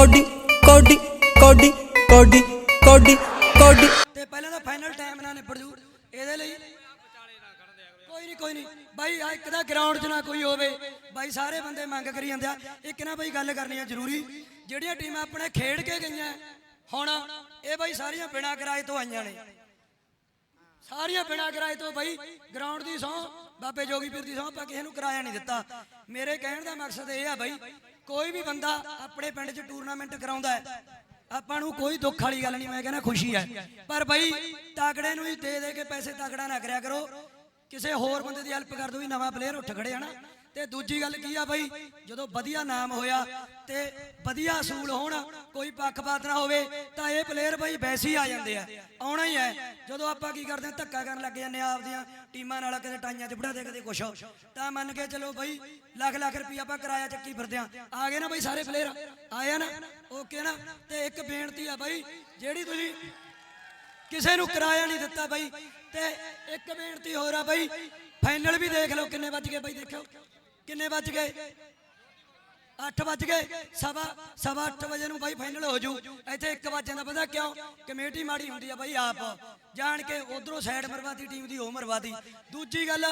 Cody ਕੋਡੀ ਕੋਡੀ ਕੋਡੀ ਕੋਡੀ ਕੋਡੀ। ਤੇ ਪਹਿਲਾਂ ਤਾਂ ਫਾਈਨਲ ਟਾਈਮ ਨਾਲ ਨਿਬੜ ਜੂ। ਇਹਦੇ ਲਈ ਕੋਈ ਨਹੀਂ ਕੋਈ ਨਹੀਂ। ਬਾਈ ਆ ਇੱਕ ਦਾ ਗਰਾਊਂਡ 'ਚ ਨਾ ਕੋਈ ਹੋਵੇ। ਬਾਈ, ਸਾਰੇ ਬੰਦੇ ਮੰਗ ਕਰੀ ਜਾਂਦੇ ਆ। ਇੱਕ ਨਾ ਬਾਈ ਗੱਲ ਕਰਨੀ ਆ ਜ਼ਰੂਰੀ। ਜਿਹੜੀਆਂ ਟੀਮਾਂ ਆਪਣੇ ਖੇਡ ਕੇ ਗਈਆਂ, ਹੁਣ ਇਹ ਬਾਈ ਸਾਰੀਆਂ ਬਿਨਾਂ ਕਿਰਾਏ ਤੋਂ ਆਈਆਂ ਨੇ। ਸਾਰੀਆਂ ਬਿਨਾਂ ਕਿਰਾਏ ਤੋਂ ਬਈ ਗਰਾਊਂਡ ਦੀ ਸੌ ਬਾਬੇ ਜੋਗੀ ਪੀਰ ਦੀ ਸੌ ਆਪਾਂ ਕਿਸੇ ਨੂੰ ਕਿਰਾਇਆ ਨਹੀਂ ਦਿੱਤਾ। ਮੇਰੇ ਕਹਿਣ ਦਾ ਮਕਸਦ ਇਹ ਆ ਬਈ, ਕੋਈ ਵੀ ਬੰਦਾ ਆਪਣੇ ਪਿੰਡ 'ਚ ਟੂਰਨਾਮੈਂਟ ਕਰਾਉਂਦਾ ਹੈ, ਆਪਾਂ ਨੂੰ ਕੋਈ ਦੁੱਖ ਵਾਲੀ ਗੱਲ ਨਹੀਂ, ਮੈਂ ਕਹਿੰਦਾ ਖੁਸ਼ੀ ਹੈ। ਪਰ ਬਈ ਤਾਕੜੇ ਨੂੰ ਹੀ ਦੇ ਦੇ ਕੇ ਪੈਸੇ ਤਾਕੜਾ ਨਾ ਕਰਿਆ ਕਰੋ। ਕਿਸੇ ਹੋਰ ਬੰਦੇ ਦੀ ਹੈਲਪ ਕਰ ਦੋ ਵੀ ਨਵਾਂ ਪਲੇਅਰ ਉੱਠ ਖੜੇ ਹਨਾ ਤੇ ਦੂਜੀ ਗੱਲ ਕੀ ਆ ਬਾਈ? ਜਦੋਂ ਵਧੀਆ ਨਾਮ ਹੋਇਆ ਤੇ ਵਧੀਆ ਅਸੂਲ ਹੋਣ, ਕੋਈ ਪੱਖਪਾਤ ਨਾ ਹੋਵੇ, ਤਾਂ ਇਹ ਪਲੇਅਰ ਬਾਈ ਵੈਸੇ ਆ ਜਾਂਦੇ ਆ। ਆਉਣਾ ਹੀ ਹੈ ਜਦੋਂ ਆਪਾਂ ਕੀ ਕਰਦੇ ਆ, ਧੱਕਾ ਕਰਨ ਲੱਗ ਜਾਂਦੇ ਆ ਆਪਦੀਆਂ ਟੀਮਾਂ ਨਾਲ ਕਦੇ ਟਾਈਆਂ 'ਚ ਬੜਾ ਦੇ ਕਦੇ ਕੁਛ। ਤਾਂ ਮੰਨ ਕੇ ਚਲੋ ਬਾਈ, ਲੱਖ ਲੱਖ ਰੁਪਈਆ ਆਪਾਂ ਕਿਰਾਇਆ ਚੱਕੀ ਫਿਰਦੇ ਆ। ਆ ਗਏ ਨਾ ਬਾਈ ਸਾਰੇ ਪਲੇਅਰ ਆਇਆ ਨਾ? ਓਕੇ ਨਾ? ਤੇ ਇੱਕ ਬੇਨਤੀ ਆ ਬਾਈ, ਜਿਹੜੀ ਤੁਸੀਂ ਕਿਸੇ ਨੂੰ ਕਿਰਾਇਆ ਨਹੀਂ ਦਿੱਤਾ ਬਾਈ, ਤੇ ਇੱਕ ਬੇਨਤੀ ਹੋਰ ਆ ਬਾਈ, ਫਾਈਨਲ ਵੀ ਦੇਖ ਲਓ ਕਿੰਨੇ ਵੱਜ ਗਏ ਬਾਈ, ਦੇਖਿਓ। ਕਿੰਨੇ ਵੱਜ ਗਏ? 8 ਵੱਜ ਗਏ। ਸਵਾ ਸਵਾ 8 ਵਜੇ ਨੂੰ ਬਾਈ ਫਾਈਨਲ ਹੋ ਜੂ। ਇੱਥੇ 1 ਵਜੇ ਦਾ ਪਤਾ ਕਿਉਂ? ਕਮੇਟੀ ਮਾੜੀ ਹੁੰਦੀ ਆ ਬਾਈ ਆਪ। ਜਾਣ ਕੇ ਉਧਰੋਂ ਸਾਈਡ ਮਰਵਾਤੀ ਟੀਮ ਦੀ ਉਹ ਮਰਵਾਤੀ। ਦੂਜੀ ਗੱਲ,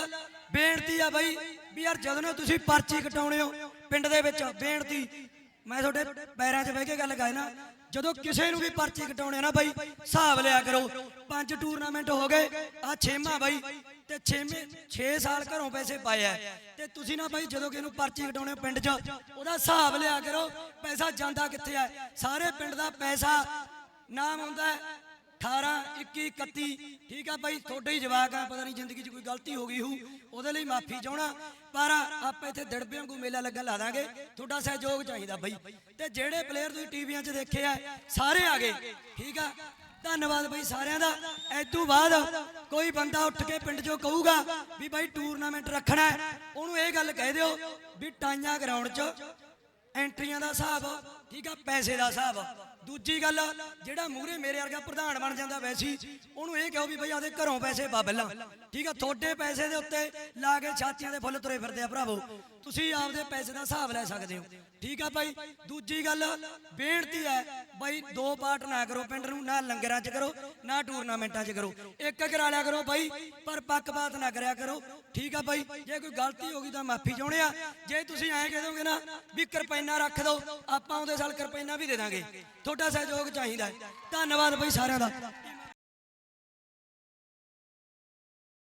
ਬੇਨਤੀ ਆ ਬਾਈ ਵੀ ਯਾਰ ਜਦੋਂ ਤੁਸੀਂ ਪਰਚੀ ਕਟਾਉਣੇ ਹੋ ਪਿੰਡ ਦੇ ਵਿੱਚ, ਬੇਨਤੀ। ਮੈਂ ਤੁਹਾਡੇ ਪੈਰਾਂ 'ਚ ਬਹਿ ਕੇ ਗੱਲ ਕਰਾਂ ਨਾ, ਜਦੋਂ ਕਿਸੇ ਨੂੰ ਵੀ ਪਰਚੀ ਕਟਾਉਣੇ ਨਾ ਬਾਈ, ਹਿਸਾਬ ਲਿਆ ਕਰੋ। ਪੰਜ ਟੂਰਨਾਮੈਂਟ ਹੋ ਗਏ ਆ ਛੇਵਾਂ ਬਾਈ, ਤੇ ਛੇਵੇਂ 6 ਸਾਲ ਘਰੋਂ ਪੈਸੇ ਪਾਏ ਆ। ਤੇ ਤੁਸੀਂ ਨਾ ਬਾਈ, ਜਦੋਂ ਕਿਸੇ ਨੂੰ ਪਰਚੀ ਕਟਾਉਣੇ ਪਿੰਡ 'ਚ, ਉਹਦਾ ਹਿਸਾਬ ਲਿਆ ਕਰੋ, ਪੈਸਾ ਜਾਂਦਾ ਕਿੱਥੇ ਆ? ਸਾਰੇ ਪਿੰਡ ਦਾ ਪੈਸਾ, ਨਾਮ ਹੁੰਦਾ 18 21 31 ਠੀਕ ਆ ਬਾਈ, ਤੁਹਾਡੇ ਹੀ ਜਵਾਕ ਆ, ਪਤਾ ਨਹੀਂ ਜ਼ਿੰਦਗੀ 'ਚ ਕੋਈ ਗਲਤੀ ਹੋ ਗਈ ਹੋਊ, ਉਹਦੇ ਲਈ ਮਾਫੀ ਚਾਹਣਾ ਪਰ ਆਪਾਂ ਇੱਥੇ ਦੜਬੇ ਨੂੰ ਮੇਲਾ ਲੱਗਣ ਲਾ ਦਾਂਗੇ, ਤੁਹਾਡਾ ਸਹਿਯੋਗ ਚਾਹੀਦਾ ਬਾਈ। ਤੇ ਜਿਹੜੇ ਪਲੇਅਰ ਤੁਸੀਂ ਟੀਵੀਆਂ 'ਚ ਦੇਖੇ ਆ, ਸਾਰੇ ਆ ਗਏ, ਠੀਕ ਆ? ਧੰਨਵਾਦ ਬਾਈ ਸਾਰਿਆਂ ਦਾ। ਐਤੋਂ ਬਾਅਦ ਕੋਈ ਬੰਦਾ ਉੱਠ ਕੇ ਪਿੰਡ 'ਚੋਂ ਕਹੂਗਾ ਵੀ ਬਾਈ ਟੂਰਨਾਮੈਂਟ ਰੱਖਣਾ ਉਹਨੂੰ ਇਹ ਗੱਲ ਕਹਿ ਦਿਓ ਵੀ ਟਾਈਆਂ ਗਰਾਊਂਡ 'ਚ, ਐਂਟਰੀਆਂ ਦਾ ਹਿਸਾਬ ਠੀਕ ਆ, ਪੈਸੇ ਦਾ ਹਿਸਾਬ। ਦੂਜੀ ਗੱਲ, ਜਿਹੜਾ ਮੂਹਰੇ ਮੇਰੇ ਵਰਗਾ ਪ੍ਰਧਾਨ ਬਣ ਜਾਂਦਾ ਵੈਸੀ, ਉਹਨੂੰ ਇਹ ਕਹੋ ਵੀ ਬਈ ਆਦੇ ਘਰੋਂ ਪੈਸੇ ਪਾ ਪਹਿਲਾਂ। ਠੀਕ ਆ, ਤੁਹਾਡੇ ਪੈਸੇ ਦੇ ਉੱਤੇ ਲਾ ਕੇ ਛਾਤੀਆਂ ਦੇ ਫੁੱਲ ਤੁਰੇ ਫਿਰਦੇ ਆ ਭਰਾਵੋ। ਤੁਸੀਂ ਆਪਦੇ ਪੈਸੇ ਦਾ ਹਿਸਾਬ ਲੈ ਸਕਦੇ ਹੋ। ਠੀਕ ਆ ਭਾਈ, ਦੂਜੀ ਗੱਲ, ਬੇਨਤੀ ਹੈ, ਬਾਈ ਦੋ ਪਾਰਟ ਨਾ ਕਰੋ ਪਿੰਡ ਨੂੰ, ਨਾ ਲੰਗਰਾਂ 'ਚ ਕਰੋ, ਨਾ ਟੂਰਨਾਮੈਂਟਾਂ 'ਚ ਕਰੋ। ਇੱਕ ਕਰਾ ਲਿਆ ਕਰੋ ਬਾਈ, ਪਰ ਪੱਕਪਾਤ ਨਾ ਕਰਿਆ ਕਰੋ। ਠੀਕ ਆ ਬਾਈ, ਜੇ ਕੋਈ ਗਲਤੀ ਹੋ ਗਈ ਤਾਂ ਮਾਫੀ ਚਾਹੁੰਦੇ ਆ। ਜੇ ਤੁਸੀਂ ਐਂ ਕਹਿ ਦੋਗੇ ਨਾ ਵੀ ਕਿਰਪਾਈਨਾ ਰੱਖ ਦਿਓ ਆਪਾਂ ਉਹਦੇ ਸਾਲ ਕਿਰਪਾਈਨਾ ਵੀ ਦੇ ਦਾਂਗੇ ਤੁਹਾਡਾ ਸਹਿਯੋਗ ਚਾਹੀਦਾ ਹੈ। ਧੰਨਵਾਦ ਬਾਈ ਸਾਰਿਆਂ ਦਾ